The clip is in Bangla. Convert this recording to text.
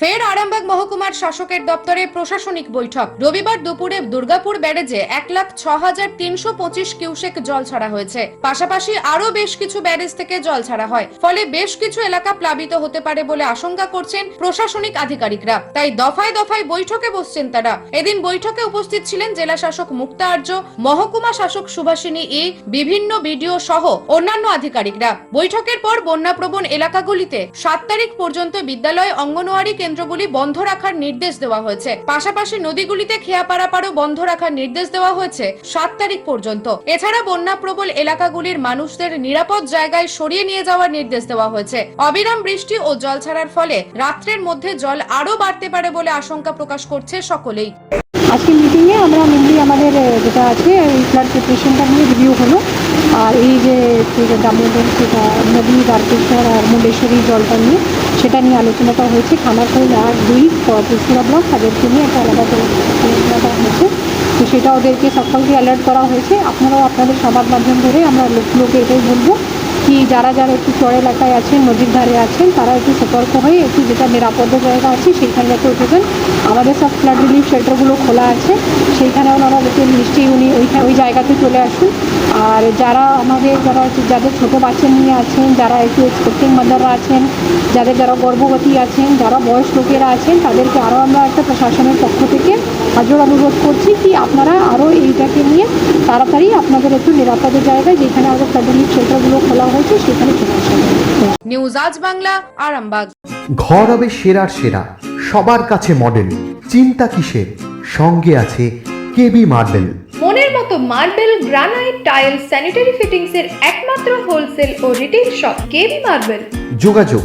ফের আরামবাগ মহকুমার শাসকের দপ্তরে প্রশাসনিক বৈঠক। রবিবার দুপুরে দুর্গাপুর ব্যারেজে এক লাখ ছ হাজার তিনশো পঁচিশ কিউসেক জল ছাড়া হয়েছে। পাশাপাশি আরও বেশ কিছু ব্যারেজ থেকে জল ছাড়া হয়। ফলে বেশ কিছু এলাকা প্লাবিত হতে পারে বলে আশঙ্কা করছেন প্রশাসনিক আধিকারিকরা। তাই দফায় দফায় বৈঠকে বসছেন তারা। এদিন বৈঠকে উপস্থিত ছিলেন জেলা শাসক মুক্তা আর্য, মহকুমা শাসক সুভাষিনী ই, বিভিন্ন বিডিও সহ অন্যান্য আধিকারিকরা। বৈঠকের পর বন্যাপ্রবণ এলাকাগুলিতে সাত তারিখ পর্যন্ত বিদ্যালয়, অঙ্গনওয়াড়ি কেন্দ্রগুলি বন্ধ রাখার নির্দেশ দেওয়া হয়েছে। পাশাপাশি নদীগুলিতে খেয়া পারাপারও বন্ধ রাখার নির্দেশ দেওয়া হয়েছে সাত তারিখ পর্যন্ত। এছাড়া বন্যাপ্রবল এলাকাগুলির মানুষদের নিরাপদ জায়গায় সরিয়ে নিয়ে যাওয়ার নির্দেশ দেওয়া হয়েছে। অবিরাম বৃষ্টি ও জল ছাড়ার ফলে রাত্রের মধ্যে জল আরও বাড়তে পারে বলে আশঙ্কা প্রকাশ করছে সকলেই। আজকে মিটিংয়ে আমরা মেনলি আমাদের যেটা আছে, এই ফ্লাড প্রিপারেশনটা নিয়ে রিভিউ হলো। আর এই যে দামোদর, সেটা নদী, দ্বারকেশ্বর আর মুন্ডেশ্বরী জলটা নিয়ে, সেটা নিয়ে আলোচনাটা হয়েছে। খানাখোল আর দুই পুরসুরা ব্লক, তাদেরকে নিয়ে একটা আলাদা করে আলোচনাটা হয়েছে। তো সেটা ওদেরকে সকলকে অ্যালার্ট করা হয়েছে। আপনারাও আপনাদের সংবাদ মাধ্যম ধরে আমরা লোকগুলোকে এটাই বলব। কি যারা যারা একটু চর এলাকায় আছেন, নদীর ধারে আছেন, তারা একটু সতর্ক হয়ে একটু যেটা নিরাপদ জায়গা আছে সেইখানে যাতে উঠেছেন আমাদের সব ফ্লাড রিলিফ শেল্টারগুলো খোলা আছে সেইখানে ওনারা যাতে নিশ্চয়ই উনি ওইখানে ওই জায়গাতে চলে আসুন। আর যারা আমাদের, যারা যাদের ছোটো বাচ্চা নিয়ে আছেন, যারা একটু এক্সপেক্টিং মাদাররা আছেন, যাদের যারা গর্ভবতী আছেন, যারা বয়স লোকেরা আছেন, তাদেরকে আরও আমরা একটা প্রশাসনের পক্ষ থেকে হাজর অনুরোধ করছি কি আপনারা আরও এইটাকে নিয়ে তাড়াতাড়ি আপনাদের একটু নিরাপদের জায়গায় যেখানে আমাদের ফ্লাড শেল্টারগুলো খোলা হয়েছে সেখানে চলে নিউজ আজ বাংলা আরামবাগ। ঘর হবে সেরার সেরা সবার কাছে মডেল চিন্তা কিসের? সঙ্গে আছে কেবি মার্বেল মনের মতো marble granite tile sanitary fittings এর একমাত্র হোলসেল ও রিটেল শপ কেবি মার্বেল যোগাযোগ